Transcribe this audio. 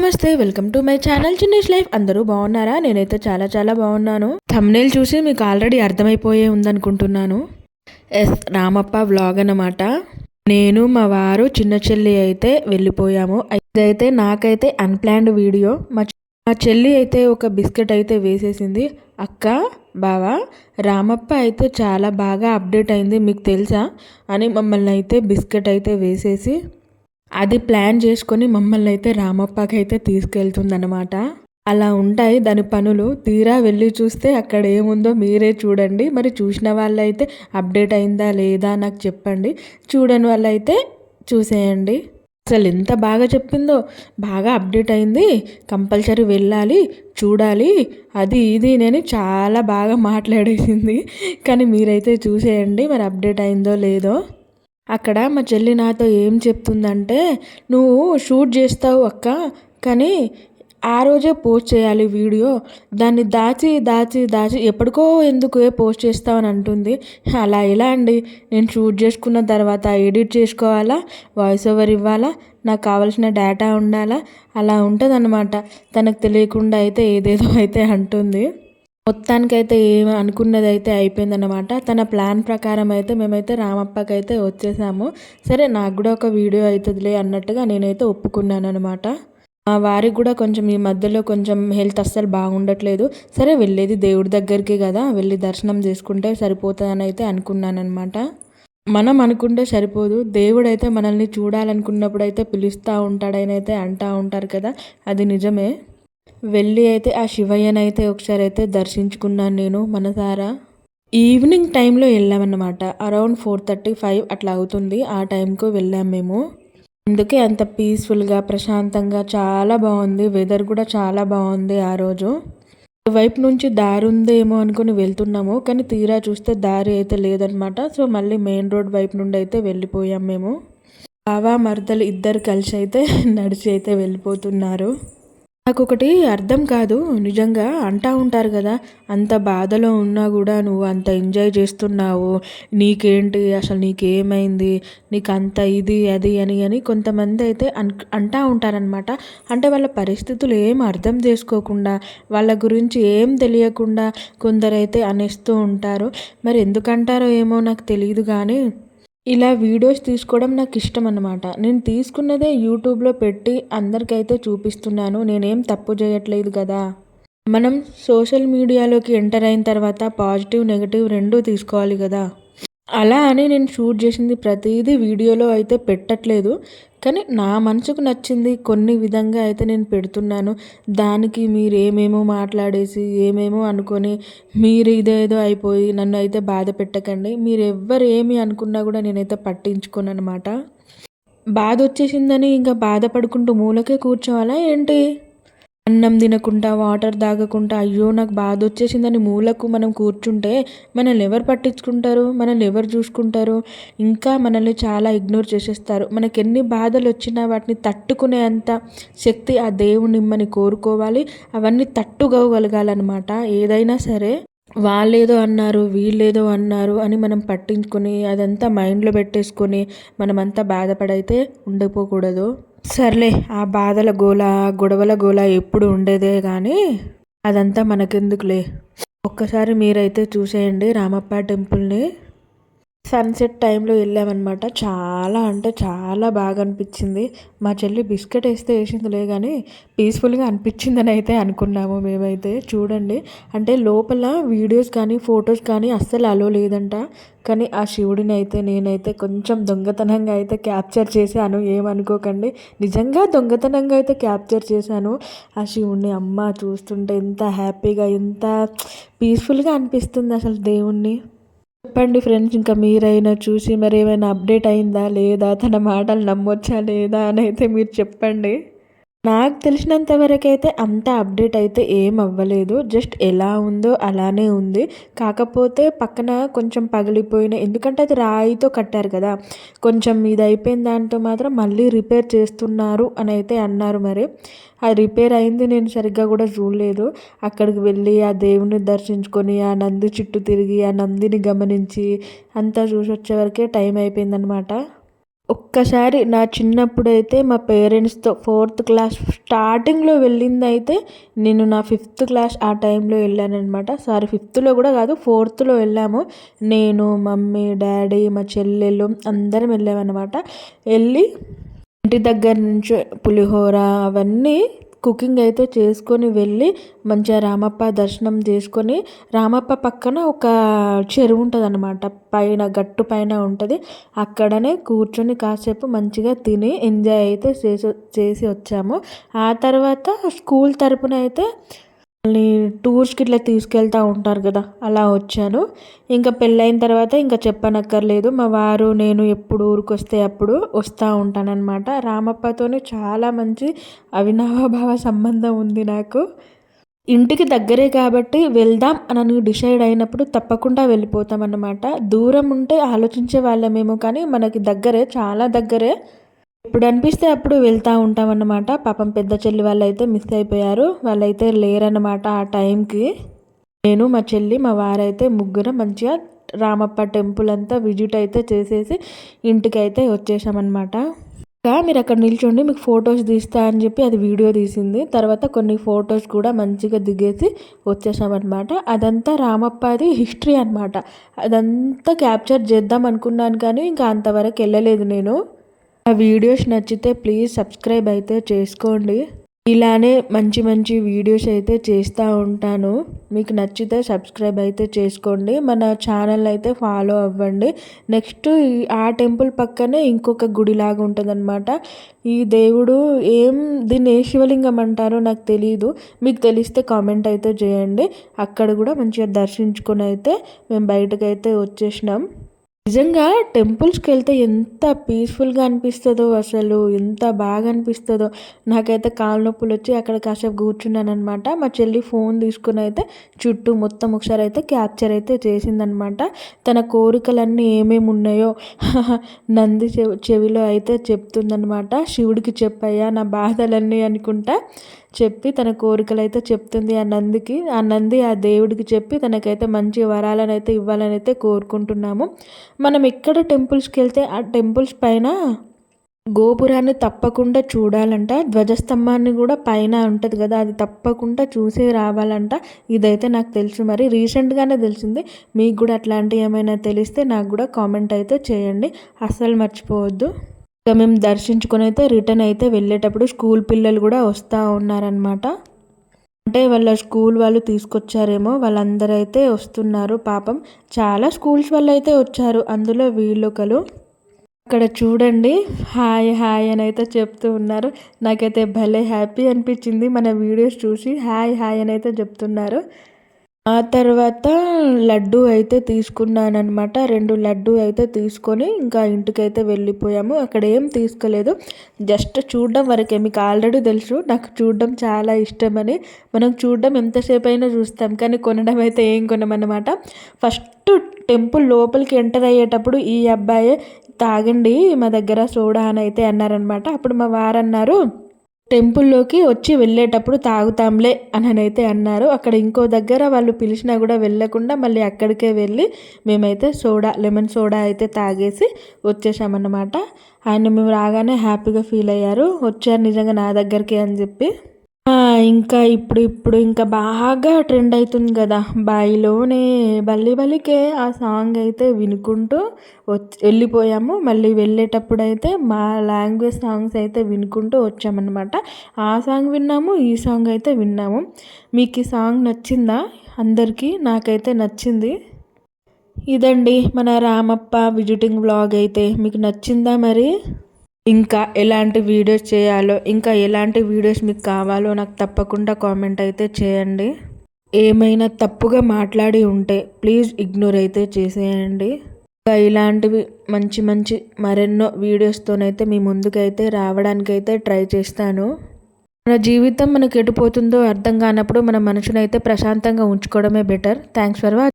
నమస్తే welcome to my channel Chinnesh life. అందరూ బాగున్నారా? నేనైతే చాలా చాలా బాగున్నాను. థమ్నేల్ చూసి మీకు ఆల్రెడీ అర్థమైపోయే ఉందనుకుంటున్నాను. ఎస్ రామప్ప వ్లాగ్ అన్నమాట. నేను మా వారు చిన్న చెల్లి అయితే వెళ్ళిపోయాము. ఇదైతే నాకైతే అన్ప్లాన్డ్ వీడియో మా మా చెల్లి అయితే ఒక బిస్కెట్ అయితే వేసేసింది. అక్క బావా రామప్ప అయితే చాలా బాగా అప్డేట్ అయింది మీకు తెలుసా? అని మమ్మల్ని అయితే బిస్కెట్ అయితే వేసేసి అది ప్లాన్ చేసుకొని మమ్మల్ని అయితే రామప్పకి అయితే తీసుకెళ్తుందనమాట అలా ఉంటాయి దాని పనులు. తీరా వెళ్ళి చూస్తే అక్కడ ఏముందో మీరే చూడండి. మరి చూసిన వాళ్ళైతే అప్డేట్ అయిందా లేదా నాకు చెప్పండి. చూడని వాళ్ళైతే చూసేయండి. అసలు ఎంత బాగా చెప్పిందో. బాగా అప్డేట్ అయింది. కంపల్సరీ వెళ్ళాలి చూడాలి. అది ఇది నేను చాలా బాగా మాట్లాడేసింది. కానీ మీరైతే చూసేయండి. మరి అప్డేట్ అయిందో లేదో. అక్కడ మా చెల్లి నాతో ఏం చెప్తుందంటే నువ్వు షూట్ చేస్తావు అక్క కానీ ఆ రోజే పోస్ట్ చేయాలి వీడియో. దాన్ని దాచి దాచి దాచి ఎప్పటికో ఎందుకు పోస్ట్ చేస్తావని అంటుంది. అలా ఎలా అండి? నేను షూట్ చేసుకున్న తర్వాత ఎడిట్ చేసుకోవాలా? వాయిస్ ఓవర్ ఇవ్వాలా? నాకు కావాల్సిన డేటా ఉండాలా? అలా ఉంటుంది తనకు తెలియకుండా అయితే ఏదేదో అయితే అంటుంది. మొత్తానికైతే ఏం అనుకున్నది అయితే అయిపోయిందనమాట తన ప్లాన్ ప్రకారం అయితే మేమైతే రామప్పకి అయితే వచ్చేసాము. సరే నాకు కూడా ఒక వీడియో అవుతుందిలే అన్నట్టుగా నేనైతే ఒప్పుకున్నాను అనమాట వారికి కూడా కొంచెం ఈ మధ్యలో కొంచెం హెల్త్ అస్సలు బాగుండట్లేదు. సరే వెళ్ళేది దేవుడి దగ్గరికి కదా వెళ్ళి దర్శనం చేసుకుంటే సరిపోతుందని అయితే అనుకున్నాను అనమాట మనం అనుకుంటే సరిపోదు. దేవుడైతే మనల్ని చూడాలనుకున్నప్పుడు అయితే పిలుస్తూ ఉంటాడని అయితే అంటూ ఉంటారు కదా అది నిజమే. వెళ్ళి అయితే ఆ శివయ్యనైతే ఒకసారి అయితే దర్శించుకున్నాను నేను మనసారా. ఈవినింగ్ టైంలో వెళ్ళామన్నమాట. అరౌండ్ ఫోర్ థర్టీ ఫైవ్ అట్లా అవుతుంది. ఆ టైంకు వెళ్ళాం మేము. అందుకే అంత పీస్ఫుల్గా ప్రశాంతంగా చాలా బాగుంది. వెదర్ కూడా చాలా బాగుంది ఆ రోజు. వైపు నుంచి దారి ఉందేమో అనుకుని వెళ్తున్నాము. కానీ తీరా చూస్తే దారి అయితే లేదనమాట సో మళ్ళీ మెయిన్ రోడ్ వైపు నుండి అయితే వెళ్ళిపోయాం మేము. బావా మరదలు ఇద్దరు కలిసి అయితే నడిచి అయితే వెళ్ళిపోతున్నారు. నాకు ఒకటి అర్థం కాదు. నిజంగా అంటా ఉంటారు కదా అంత బాధలో ఉన్నా కూడా నువ్వు అంత ఎంజాయ్ చేస్తున్నావు. నీకేంటి? అసలు నీకేమైంది? నీకు అంత ఇది అది అని అని కొంతమంది అయితే అన్ అంటా ఉంటారనమాట అంటే వాళ్ళ పరిస్థితులు ఏం అర్థం చేసుకోకుండా వాళ్ళ గురించి ఏం తెలియకుండా కొందరైతే అనేస్తూ ఉంటారు. మరి ఎందుకంటారో ఏమో నాకు తెలియదు కానీ ఇలా వీడియోస్ తీసుకోవడం నాకు ఇష్టం అనమాట నేను తీసుకున్నదే యూట్యూబ్లో పెట్టి అందరికైతే చూపిస్తున్నాను. నేనేం తప్పు చేయట్లేదు కదా? మనం సోషల్ మీడియాలోకి ఎంటర్ అయిన తర్వాత పాజిటివ్ నెగిటివ్ రెండూ తీసుకోవాలి కదా? అలా అని నేను షూట్ చేసింది ప్రతిదీ వీడియోలో అయితే పెట్టట్లేదు. కానీ నా మనసుకు నచ్చింది కొన్ని విధంగా అయితే నేను పెడుతున్నాను. దానికి మీరు ఏమేమో మాట్లాడేసి ఏమేమో అనుకొని మీరు ఇదేదో అయిపోయి నన్ను అయితే బాధ పెట్టకండి. మీరు ఎవ్వరు ఏమి అనుకున్నా కూడా నేనైతే పట్టించుకోను అనమాట బాధ వచ్చేసిందని ఇంకా బాధపడుకుంటూ మూలకే కూర్చోవాలా ఏంటి? అన్నం తినకుండా వాటర్ తాగకుండా అయ్యో నాకు బాధ వచ్చేసిందని మూలకు మనం కూర్చుంటే మనల్ని ఎవరు పట్టించుకుంటారు? మనల్ని ఎవరు చూసుకుంటారు? ఇంకా మనల్ని చాలా ఇగ్నోర్ చేసేస్తారు. మనకి ఎన్ని బాధలు వచ్చినా వాటిని తట్టుకునే అంత శక్తి ఆ దేవుని ఇమ్మని కోరుకోవాలి. అవన్నీ తట్టుకోగలగాలన్నమాట. ఏదైనా సరే వాళ్ళేదో అన్నారు వీళ్ళేదో అన్నారు అని మనం పట్టించుకొని అదంతా మైండ్లో పెట్టేసుకొని మనమంతా బాధపడైతే ఉండిపోకూడదు సర్లే ఆ బాధల గోల గొడవల గోల ఎప్పుడు ఉండేదే కానీ అదంతా మనకెందుకులే. ఒక్కసారి మీరైతే చూసేయండి రామప్ప టెంపుల్ని. సన్సెట్ టైంలో వెళ్ళామన్నమాట. చాలా అంటే చాలా బాగా అనిపించింది. మా చెల్లి బిస్కెట్ వేస్తే వేసిందిలే కానీ పీస్ఫుల్గా అనిపించిందని అయితే అనుకున్నాము మేమైతే. చూడండి. అంటే లోపల వీడియోస్ కానీ ఫొటోస్ కానీ అస్సలు అలో లేదంట. కానీ ఆ శివుడిని అయితే నేనైతే కొంచెం దొంగతనంగా అయితే క్యాప్చర్ చేశాను. ఏమనుకోకండి. నిజంగా దొంగతనంగా అయితే క్యాప్చర్ చేశాను. ఆ శివుడిని అమ్మ చూస్తుంటే ఎంత హ్యాపీగా ఎంత పీస్ఫుల్గా అనిపిస్తుంది అసలు దేవుణ్ణి. చెప్పండి ఫ్రెండ్స్ ఇంకా మీరైనా చూసి మరి ఏమైనా అప్డేట్ అయిందా లేదా? తన మాటలు నమ్మొచ్చా లేదా? అని అయితే మీరు చెప్పండి. నాకు తెలిసినంత వరకు అయితే అంత అప్డేట్ అయితే ఏం అవ్వలేదు. జస్ట్ ఎలా ఉందో అలానే ఉంది. కాకపోతే పక్కన కొంచెం పగిలిపోయిన ఎందుకంటే అది రాయితో కట్టారు కదా. కొంచెం ఇది అయిపోయిన దాంతో మాత్రం మళ్ళీ రిపేర్ చేస్తున్నారు అని అయితే అన్నారు మరి. అది రిపేర్ అయింది నేను సరిగ్గా కూడా చూడలేదు. అక్కడికి వెళ్ళి ఆ దేవుని దర్శించుకొని ఆ నంది చుట్టూ తిరిగి ఆ నందిని గమనించి అంతా చూసి వచ్చే వరకే టైం అయిపోయిందనమాట ఒక్కసారి నా చిన్నప్పుడైతే మా పేరెంట్స్తో ఫోర్త్ క్లాస్ స్టార్టింగ్లో వెళ్ళింది అయితే నేను నా ఫిఫ్త్ క్లాస్ ఆ టైంలో వెళ్ళాను సారీ ఫిఫ్త్లో కూడా కాదు ఫోర్త్లో వెళ్ళాము. నేను మమ్మీ డాడీ మా చెల్లెలు అందరం వెళ్ళామన్నమాట. వెళ్ళి ఇంటి దగ్గర నుంచి పులిహోర అవన్నీ కుకింగ్ అయితే చేసుకొని వెళ్ళి మంచిగా రామప్ప దర్శనం చేసుకొని రామప్ప పక్కన ఒక చెరువు ఉంటుంది అనమాట పైన గట్టు పైన ఉంటుంది. అక్కడనే కూర్చొని కాసేపు మంచిగా తిని ఎంజాయ్ అయితే చేసి చేసి వచ్చాము. ఆ తర్వాత స్కూల్ తరపున అయితే మళ్ళీ టూర్స్కి ఇట్లా తీసుకెళ్తూ ఉంటారు కదా అలా వచ్చాను. ఇంకా పెళ్ళైన తర్వాత ఇంకా చెప్పనక్కర్లేదు మా వారు నేను ఎప్పుడు ఊరికి వస్తే అప్పుడు వస్తూ ఉంటానన్నమాట. రామప్పతోనే చాలా మంచి అవినాభావ సంబంధం ఉంది నాకు. ఇంటికి దగ్గరే కాబట్టి వెళ్దాం అని డిసైడ్ అయినప్పుడు తప్పకుండా వెళ్ళిపోతాం అన్నమాట దూరం ఉంటే ఆలోచించే వాళ్ళమేమో కానీ మనకి దగ్గరే చాలా దగ్గరే. ఎప్పుడు అనిపిస్తే అప్పుడు వెళ్తూ ఉంటాం అన్నమాట పాపం పెద్ద చెల్లి వాళ్ళు అయితే మిస్ అయిపోయారు. వాళ్ళైతే లేరన్నమాట ఆ టైంకి. నేను మా చెల్లి మా వారైతే ముగ్గురం మంచిగా రామప్ప టెంపుల్ అంతా విజిట్ అయితే చేసేసి ఇంటికి అయితే వచ్చేసామన్నమాట. ఇంకా మీరు అక్కడ నిల్చోండి మీకు ఫొటోస్ తీస్తా అని చెప్పి అది వీడియో తీసింది. తర్వాత కొన్ని ఫొటోస్ కూడా మంచిగా దిగేసి వచ్చేసామన్నమాట. అదంతా రామప్పది హిస్టరీ అనమాట అదంతా క్యాప్చర్ చేద్దాం అనుకున్నాను కానీ ఇంకా అంతవరకు వెళ్ళలేదు నేను. ఆ వీడియోస్ నచ్చితే ప్లీజ్ సబ్స్క్రైబ్ అయితే చేసుకోండి. ఇలానే మంచి మంచి వీడియోస్ అయితే చేస్తూ ఉంటాను. మీకు నచ్చితే సబ్స్క్రైబ్ అయితే చేసుకోండి. మన ఛానల్ అయితే ఫాలో అవ్వండి. నెక్స్ట్ ఆ టెంపుల్ పక్కనే ఇంకొక గుడిలాగా ఉంటుందన్నమాట. ఈ దేవుడు ఏం దీన్ని ఏ శివలింగం అంటారో నాకు తెలియదు మీకు తెలిస్తే కామెంట్ అయితే చేయండి. అక్కడ కూడా మంచిగా దర్శించుకొని అయితే మేము బయటకు అయితే వచ్చేసినాం. నిజంగా టెంపుల్స్కి వెళ్తే ఎంత పీస్ఫుల్గా అనిపిస్తుందో అసలు ఎంత బాగా అనిపిస్తుందో. నాకైతే కాళ్ళ నొప్పులు వచ్చి అక్కడ కాసేపు కూర్చున్నాను అనమాట మా చెల్లి ఫోన్ తీసుకుని అయితే చుట్టూ మొత్తం ఒకసారి అయితే క్యాప్చర్ అయితే చేసిందనమాట తన కోరికలన్నీ ఏమేమి ఉన్నాయో నంది చెవిలో అయితే చెప్తుందనమాట శివుడికి చెప్పయ్యా నా బాధలన్నీ అనుకుంటా. చెప్పి తన కోరికలు అయితే చెప్తుంది ఆ నందికి. ఆ నంది ఆ దేవుడికి చెప్పి తనకైతే మంచి వరాలను అయితే ఇవ్వాలని అయితే కోరుకుంటున్నాము. మనం ఎక్కడ టెంపుల్స్కి వెళ్తే ఆ టెంపుల్స్ పైన గోపురాన్ని తప్పకుండా చూడాలంట. ధ్వజస్తంభాన్ని కూడా పైన ఉంటుంది కదా అది తప్పకుండా చూసి రావాలంట. ఇదైతే నాకు తెలుసు మరి రీసెంట్గానే తెలిసింది. మీకు కూడా అట్లాంటివి ఏమైనా తెలిస్తే నాకు కూడా కామెంట్ అయితే చేయండి. అస్సలు మర్చిపోవద్దు. ఇంకా మేము దర్శించుకొని అయితే రిటర్న్ అయితే వెళ్ళేటప్పుడు స్కూల్ పిల్లలు కూడా వస్తూ ఉన్నారనమాట అంటే వాళ్ళ స్కూల్ వాళ్ళు తీసుకొచ్చారేమో వాళ్ళందరూ అయితే వస్తున్నారు పాపం. చాలా స్కూల్స్ వాళ్ళు అయితే వచ్చారు అందులో వీళ్ళొకరు. అక్కడ చూడండి హాయ్ హాయ్ అని అయితే చెప్తూ ఉన్నారు. నాకైతే భలే హ్యాపీ అనిపించింది మన వీడియోస్ చూసి హాయ్ హాయ్ అని అయితే చెప్తున్నారు. ఆ తర్వాత లడ్డు అయితే తీసుకున్నానమాట రెండు లడ్డు అయితే తీసుకొని ఇంకా ఇంటికైతే వెళ్ళిపోయాము. అక్కడ ఏం తీసుకోలేదు. జస్ట్ చూడడం వరకే. మీకు ఆల్రెడీ తెలుసు నాకు చూడడం చాలా ఇష్టమని. మనం చూడడం ఎంతసేపు అయినా చూస్తాం కానీ కొనడం అయితే ఏం కొనమన్నమాట. ఫస్ట్ టెంపుల్ లోపలికి ఎంటర్ అయ్యేటప్పుడు ఈ అబ్బాయి తాగండి మా దగ్గర సోడా అని అయితే అన్నారనమాట అప్పుడు మా వారన్నారు టెంపుల్లోకి వచ్చి వెళ్ళేటప్పుడు తాగుతాంలే అని అయితే అన్నారు. అక్కడ ఇంకో దగ్గర వాళ్ళు పిలిచినా కూడా వెళ్ళకుండా మళ్ళీ అక్కడికే వెళ్ళి మేమైతే సోడా లెమన్ సోడా అయితే తాగేసి వచ్చేసామన్నమాట. ఆయన మేము రాగానే హ్యాపీగా ఫీల్ అయ్యారు. వచ్చారు నిజంగా నా దగ్గరికి అని చెప్పి ఇంకా ఇప్పుడు ఇప్పుడు ఇంకా బాగా ట్రెండ్ అవుతుంది కదా. బాయిలోనే బల్లి బలికే ఆ సాంగ్ అయితే వినుకుంటూ వచ్చి వెళ్ళిపోయాము. మళ్ళీ వెళ్ళేటప్పుడు అయితే మా లాంగ్వేజ్ సాంగ్స్ అయితే వినుకుంటూ వచ్చామన్నమాట. ఆ సాంగ్ విన్నాము ఈ సాంగ్ అయితే విన్నాము. మీకు ఈ సాంగ్ నచ్చిందా? అందరికీ నాకైతే నచ్చింది. ఇదండి మన రామప్ప విజిటింగ్ బ్లాగ్ అయితే. మీకు నచ్చిందా మరి? ఇంకా ఎలాంటి వీడియోస్ చేయాలో ఇంకా ఎలాంటి వీడియోస్ మీకు కావాలో నాకు తప్పకుండా కామెంట్ అయితే చేయండి. ఏమైనా తప్పుగా మాట్లాడి ఉంటే ప్లీజ్ ఇగ్నోర్ అయితే చేసేయండి. ఇంకా ఇలాంటివి మంచి మంచి మరెన్నో వీడియోస్తోనైతే మీ ముందుకైతే రావడానికైతే ట్రై చేస్తాను. మన జీవితం మనకు ఎటుపోతుందో అర్థం కానప్పుడు మన మనసునైతే ప్రశాంతంగా ఉంచుకోవడమే బెటర్. Thanks for watch